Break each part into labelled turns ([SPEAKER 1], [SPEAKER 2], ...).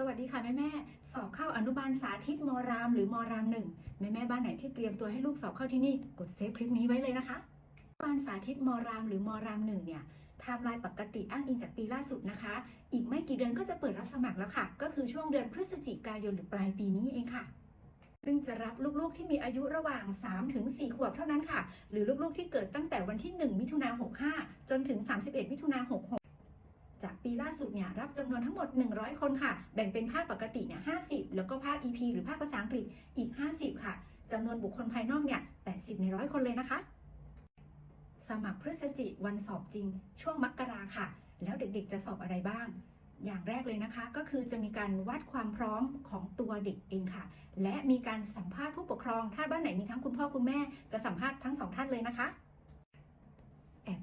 [SPEAKER 1] สวัสดีค่ะแม่แม่สอบเข้าอนุบาลสาธิตมราม หรือมรามหนึ่งแม่แม่บ้านไหนที่เตรียมตัวให้ลูกสอบเข้าที่นี่กดเซฟคลิปนี้ไว้เลยนะคะอนุบาลสาธิตมราม หรือมรามหนึ่งเนี่ยไทม์ไลน์ปกติอ้างอิงจากปีล่าสุดนะคะ อีกไม่กี่เดือนก็จะเปิดรับสมัครแล้วค่ะ ก็คือช่วงเดือนพฤศจิกายนหรือปลายปีนี้เองค่ะ ซึ่งจะรับลูกๆที่มีอายุระหว่าง3ถึง4ขวบเท่านั้นค่ะ หรือลูกๆที่เกิดตั้งแต่วันที่ 1 มิถุนา65 จนถึง 31 มิถุนา66 ปีล่าสุดเนี่ยรับจำนวนทั้งหมด 100 คนค่ะ แบ่งเป็นภาคปกติเนี่ย50 แล้วก็ภาค EP หรือภาคภาษาอังกฤษอีก 50 ค่ะจำนวนบุคคลภายนอกเนี่ย80 ในร้อยคนเลยนะคะ สมัครพฤศจิวันสอบจริง ช่วงมกราค่ะ แล้วเด็กๆจะสอบอะไรบ้างอย่างแรกเลยนะคะก็คือจะมีการวัดความพร้อมของตัวเด็กเองค่ะ และมีการสัมภาษณ์ผู้ปกครอง ถ้าบ้านไหนมีทั้งคุณพ่อคุณแม่จะสัมภาษณ์ทั้งสองท่านเลยนะคะ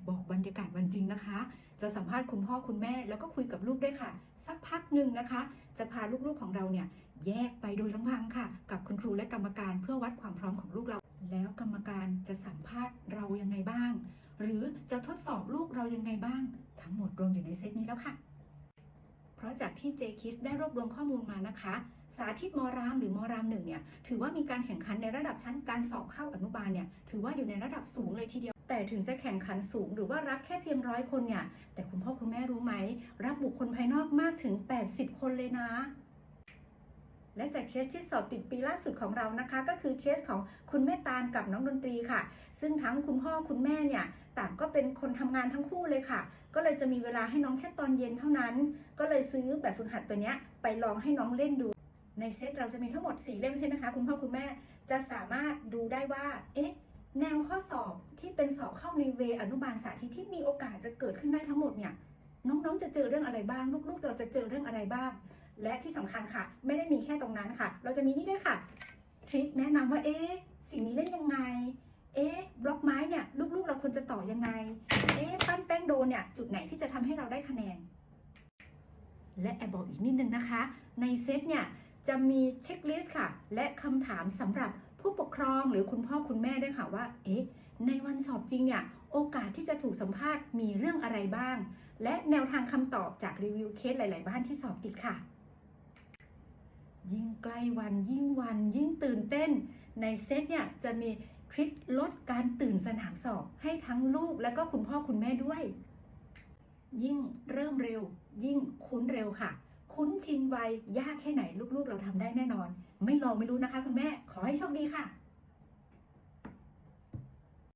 [SPEAKER 1] บอกบรรยากาศวันจริงนะคะ จะสัมภาษณ์คุณพ่อคุณแม่แล้วก็คุยกับลูกด้วยค่ะ สักพักหนึ่งนะคะ จะพาลูกๆของเราเนี่ยแยกไปโดยลำพังค่ะ กับคุณครูและกรรมการเพื่อวัดความพร้อมของลูกเรา แล้วกรรมการจะสัมภาษณ์เรายังไงบ้าง หรือจะทดสอบลูกเรายังไงบ้าง ทั้งหมดรวมอยู่ในเซตนี้แล้วค่ะ เพราะจากที่ JKIS ได้รวบรวมข้อมูลมานะคะสาธิตมรามหรือมรามหนึ่งเนี่ยถือว่ามีการแข่งขันในระดับชั้นการสอบเข้าอนุบาลเนี่ยถือว่าอยู่ในระดับสูงเลยทีเดียว แต่ถึงจะแข่งขันสูงหรือว่ารับแค่เพียงร้อยคนเนี่ย แต่คุณพ่อคุณแม่รู้ไหม รับบุคคลภายนอกมากถึง 80 คนเลยนะ และจากเคสที่สอบติดปีล่าสุดของเรานะคะ ก็คือเคสของคุณแม่ตาลกับน้องดนตรีค่ะ ซึ่งทั้งคุณพ่อคุณแม่เนี่ยต่างก็เป็นคนทำงานทั้งคู่เลยค่ะ ก็เลยจะมีเวลาให้น้องแค่ตอนเย็นเท่านั้น ก็เลยซื้อแบบฝึกหัดตัวเนี้ยไปลองให้น้องเล่นดูในเซตเราจะมีทั้งหมด 4 เล่มใช่ไหมคะ คุณพ่อคุณแม่จะสามารถดูได้ว่า เอ๊ะ แนวข้อสอบที่เป็นสอบเข้าในเวอนุบาลสาธิตที่มีโอกาสจะเกิดขึ้นได้ทั้งหมดเนี่ยน้องๆ จะเจอเรื่องอะไรบ้าง ลูกๆ เราจะเจอเรื่องอะไรบ้าง และที่สำคัญค่ะ ไม่ได้มีแค่ตรงนั้นค่ะ เราจะมีนี่ด้วยค่ะทริคแนะนำว่าเอ๊ะสิ่งนี้เล่นยังไง เอ๊ะบล็อกไม้เนี่ยลูกๆ เราควรจะต่อยังไง เอ๊ะปั้นแป้งโดนเนี่ยจุดไหนที่จะทำให้เราได้คะแนน และแอบบอกอีกนิดนึงนะคะ ในเซตเนี่ยจะมีเช็คลิสต์ค่ะ และคำถามสำหรับ ผู้ปกครองหรือคุณพ่อคุณแม่ด้วยค่ะว่า เอ๊ะ ในวันสอบจริงเนี่ยโอกาสที่จะถูกสัมภาษณ์มีเรื่องอะไรบ้าง และแนวทางคำตอบจากรีวิวเคสหลาย ๆ บ้านที่สอบติดค่ะ ยิ่งใกล้วันยิ่งวัน ยิ่งตื่นเต้น ในเซตเนี่ยจะมีทริคลดการตื่นสนามสอบให้ทั้งลูกและก็คุณพ่อคุณแม่ด้วย ยิ่งเริ่มเร็ว ยิ่งคุ้นเร็วค่ะ คุ้นชินไวยากแค่ไหนลูก ๆ เราทำได้แน่นอน ไม่ ลองไม่รู้นะคะ คุณแม่ ขอให้โชคดีค่ะ